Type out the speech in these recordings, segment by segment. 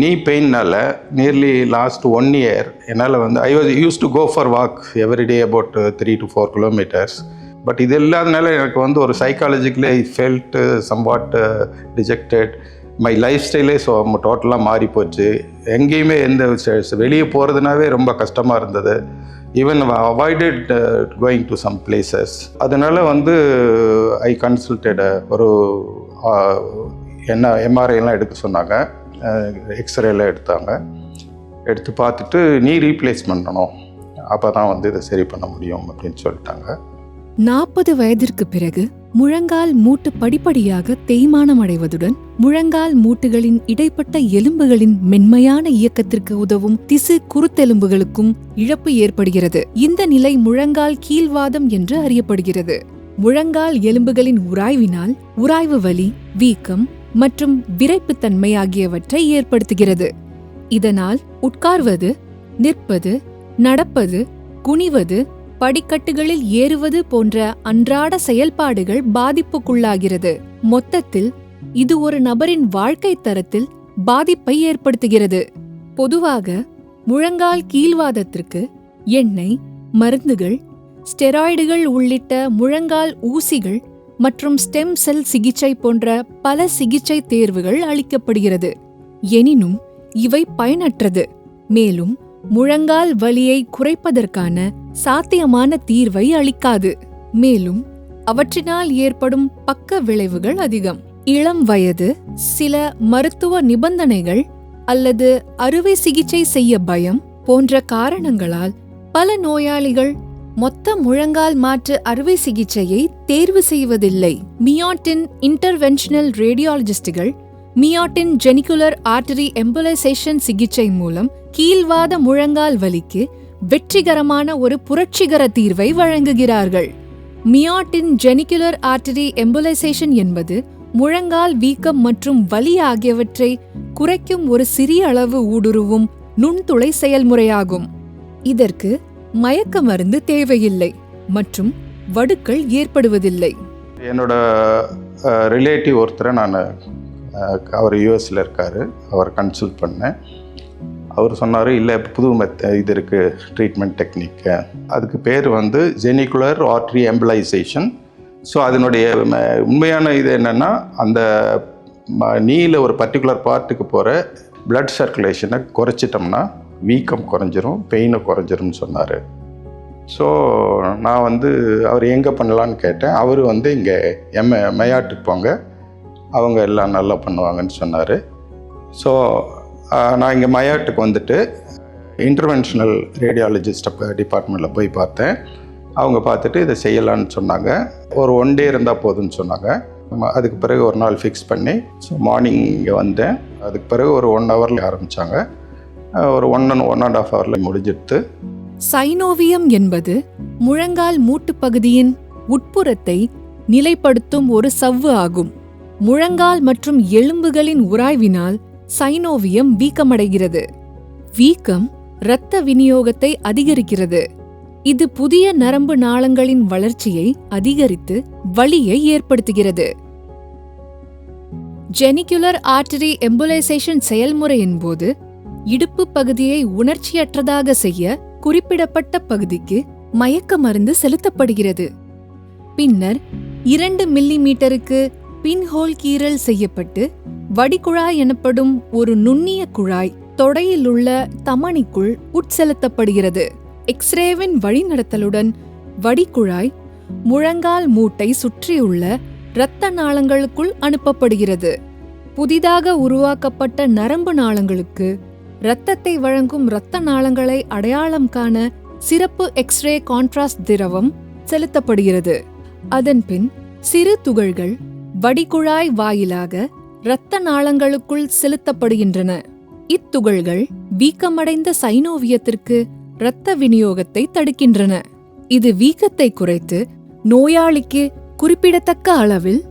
நீ பெயின்னால் nearly last one year என்னால் வந்து I was use to go for walk everyday about three to four kilometers but இது இல்லாதனால எனக்கு வந்து ஒரு psychologically I felt somewhat dejected my life ஸ்டைலே so டோட்டலாக மாறி போச்சு. எங்கேயுமே எந்த வெளியே போகிறதுனாவே ரொம்ப கஷ்டமாக இருந்தது. Even avoided going to some places அதனால் வந்து ஐ கன்சல்டட் ஒரு என்ன எம்ஆர்ஐலாம் எடுக்க சொன்னாங்க. எக்ஸ்ரேலாம் எடுத்தாங்க. எடுத்து பார்த்துட்டு நீ ரீப்ளேஸ் பண்ணணும். அப்போ தான் வந்து இதை சரி பண்ண முடியும் அப்படின்னு சொல்லிட்டாங்க. நாற்பது வயதிற்கு பிறகு முழங்கால் மூட்டு படிப்படியாக தேய்மானம் அடைவதுடன் முழங்கால் மூட்டுகளின் இடைப்பட்ட எலும்புகளின் மென்மையான இயக்கத்திற்கு உதவும் திசு குருத்தெலும்புகளுக்கும் இழப்பு ஏற்படுகிறது. இந்த நிலை முழங்கால் கீழ்வாதம் என்று அறியப்படுகிறது. முழங்கால் எலும்புகளின் உராய்வினால் உராய்வு வலி வீக்கம் மற்றும் விரைப்புத்தன்மை ஆகியவற்றை ஏற்படுத்துகிறது. இதனால் உட்கார்வது நிற்பது நடப்பது குனிவது படிக்கட்டுகளில் ஏறுவது போன்ற அன்றாட செயல்பாடுகள் பாதிப்புக்குள்ளாகிறது. மொத்தத்தில் இது ஒரு நபரின் வாழ்க்கை தரத்தில் பாதிப்பை ஏற்படுத்துகிறது. பொதுவாக முழங்கால் கீழ்வாதத்திற்கு எண்ணெய் மருந்துகள் ஸ்டெராய்டுகள் உள்ளிட்ட முழங்கால் ஊசிகள் மற்றும் ஸ்டெம் செல் சிகிச்சை போன்ற பல சிகிச்சை தேர்வுகள் அளிக்கப்படுகிறது. எனினும் இவை பயனற்றது. மேலும் முழங்கால் வலியை குறைப்பதற்கான சாத்தியமான தீர்வை அளிக்காது. மேலும் அவற்றினால் ஏற்படும் பக்க விளைவுகள் அதிகம். இளம் வயது சில மருத்துவ நிபந்தனைகள் அல்லது அறுவை சிகிச்சை செய்ய பயம் போன்ற காரணங்களால் பல நோயாளிகள் மொத்த முழங்கால் மாற்று அறுவை சிகிச்சையை தேர்வு செய்வதில்லை. மியாட்டின் இன்டர்வென்ஷனல் ரேடியாலஜிஸ்டுகள் மியாட்டின் ஜெனிகுலர் ஆர்டரி எம்புலைசேஷன் சிகிச்சை மூலம் கீழ்வாத முழங்கால் வலிக்கு வெற்றிகரமான ஒரு புரட்சிகர தீர்வை வழங்குகிறார்கள். மியாட்டின் ஜெனிகுலர் ஆர்டரி எம்புலைசேஷன் என்பது முழங்கால் வீக்கம் மற்றும் வலி ஆகியவற்றை குறைக்கும் ஒரு சிறிய அளவு ஊடுருவும் நுண்துளை செயல்முறையாகும். இதற்கு மயக்க மருந்து தேவையில்லை மற்றும் வடுக்கள் ஏற்படுவதில்லை. என்னோட ரிலேட்டிவ் ஒருத்தரை நான் அவர் யூஎஸில் இருக்கார். அவர் கன்சல்ட் பண்ணேன். அவர் சொன்னார் இல்லை புது மெத்த இது இருக்குது ட்ரீட்மெண்ட் டெக்னிக்கு அதுக்கு பேர் வந்து ஜெனிகுலர் ஆர்ட்ரி எம்பலைசேஷன் ஸோ அதனுடைய உண்மையான இது என்னென்னா அந்த நீல ஒரு பர்டிகுலர் பார்ட்டுக்கு போகிற பிளட் சர்க்குலேஷனை குறைச்சிட்டோம்னா வீக்கம் குறைஞ்சிரும் பெயினை குறைஞ்சிரும்னு சொன்னார். ஸோ நான் வந்து அவர் எங்கே பண்ணலான்னு கேட்டேன். அவர் வந்து இங்கே எம் மையாட்டுக்கு போங்க. அவங்க எல்லாம் நல்லா பண்ணுவாங்கன்னு சொன்னார். ஸோ நான் இங்கே மயாட்டுக்கு வந்துட்டு இன்டர்வென்ஷனல் ரேடியாலஜிஸ்ட் டிபார்ட்மெண்ட்டில் போய் பார்த்தேன். அவங்க பார்த்துட்டு இதை செய்யலான்னு சொன்னாங்க. ஒரு ஒன் டே இருந்தால் போதும்னு சொன்னாங்க. அதுக்கு பிறகு ஒரு நாள் ஃபிக்ஸ் பண்ணி ஸோ மார்னிங் இங்கே வந்தேன். அதுக்கு பிறகு ஒரு ஒன் ஹவரில் ஆரம்பித்தாங்க ஒரு one and one and half ஹவரில் முடிஞ்சிடுத்து. சைனோவியம் என்பது முழங்கால் மூட்டுப் பகுதியின் உட்புறத்தை நிலைப்படுத்தும் ஒரு சவ்வு ஆகும். முழங்கால் மற்றும் எலும்புகளின் உராய்வினால் சைனோவியம் வீக்கமடைகிறது. வீக்கம் இரத்த விநியோகத்தை அதிகரிக்கிறது. இது புதிய நரம்பு நாளங்களின் வளர்ச்சியை அதிகரித்து வலியை ஏற்படுத்துகிறது. ஜெனிகுலர் ஆர்டரி எம்புலைசேஷன் செயல்முறையின் போது இடுப்பு பகுதியை உணர்ச்சியற்றதாக செய்ய குறிப்பிடப்பட்ட பகுதிக்கு மயக்க மருந்து செலுத்தப்படுகிறது. பின்னர் இரண்டு மில்லி மீட்டருக்கு பின்ஹோல் கீறல் செய்யப்பட்டு வடிகுழாய் எனப்படும் ஒரு நுண்ணிய குழாய் தொடையில் உள்ள தமனிக்குள் உட்செலுத்தப்படுகிறது. எக்ஸ்ரேவின் வழிநடத்தலுடன் வடிகுழாய் முழங்கால் மூட்டை சுற்றியுள்ள இரத்த நாளங்களுக்குள் அனுப்பப்படுகிறது. புதிதாக உருவாக்கப்பட்ட நரம்பு நாளங்களுக்கு இரத்தத்தை வழங்கும் இரத்த நாளங்களை அடையாளம் காண சிறப்பு எக்ஸ்ரே கான்ட்ராஸ்ட் திரவம் செலுத்தப்படுகிறது. அதன்பின் சிறு துகள்கள் வடிகுழாய் வாயிலாக இரத்த நாளங்களுக்குள் செலுத்தப்படுகின்றன. இத்துகள்கள் வீக்கமடைந்த சைனோவியத்திற்கு இரத்த விநியோகத்தை தடுக்கின்றன. இது வீக்கத்தை குறைத்து நோயாளிக்கு குறிப்பிடத்தக்க அளவில்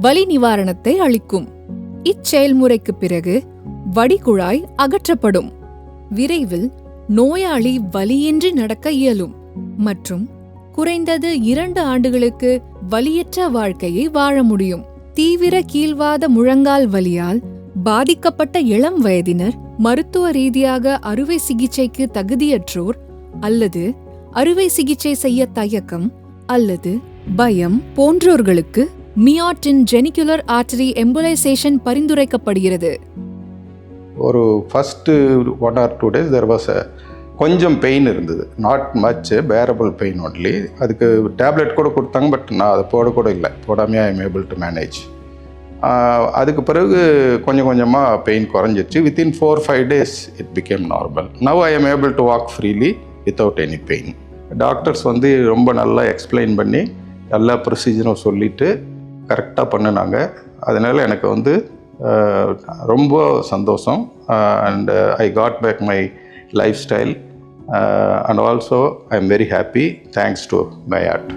வலி நிவாரணத்தை அளிக்கும். இச்செயல்முறைக்கு பிறகு வடிகுழாய் அகற்றப்படும். விரைவில் நோயாளி வலியின்றி நடக்க இயலும் மற்றும் குறைந்தது இரண்டு ஆண்டுகளுக்கு வலியற்ற வாழ்க்கையை வாழ முடியும். தீவிர கீழ்வாத முழங்கால் வலியால் பாதிக்கப்பட்ட இளம் வயதினர் மருத்துவ ரீதியாக அறுவை சிகிச்சைக்கு தகுதியற்றோர் அல்லது அறுவை சிகிச்சை செய்ய தயக்கம் அல்லது பயம் போன்றோர்களுக்கு மியாட்டின் ஜெனிகுலர் ஆர்டரி எம்புலைசேஷன் பரிந்துரைக்கப்படுகிறது. ஒரு first one or two days there was கொஞ்சம் பெயின் இருந்தது. Not much bearable pain only அதுக்கு டேப்லெட் கூட கொடுத்தாங்க பட் நான் அதை போட கூட இல்லை. போடாமே I am able to manage அதுக்கு பிறகு கொஞ்சம் கொஞ்சமாக pain குறைஞ்சிச்சு within four five days it became normal now I am able to walk freely without any pain doctors வந்து ரொம்ப நல்லா எக்ஸ்பிளைன் பண்ணி எல்லா ப்ரொசீஜரும் சொல்லிவிட்டு கரெக்டாக பண்ணினாங்க. அதனால் எனக்கு வந்து ரொம்ப சந்தோஷம். And I got back my life style and also I am very happy thanks to my art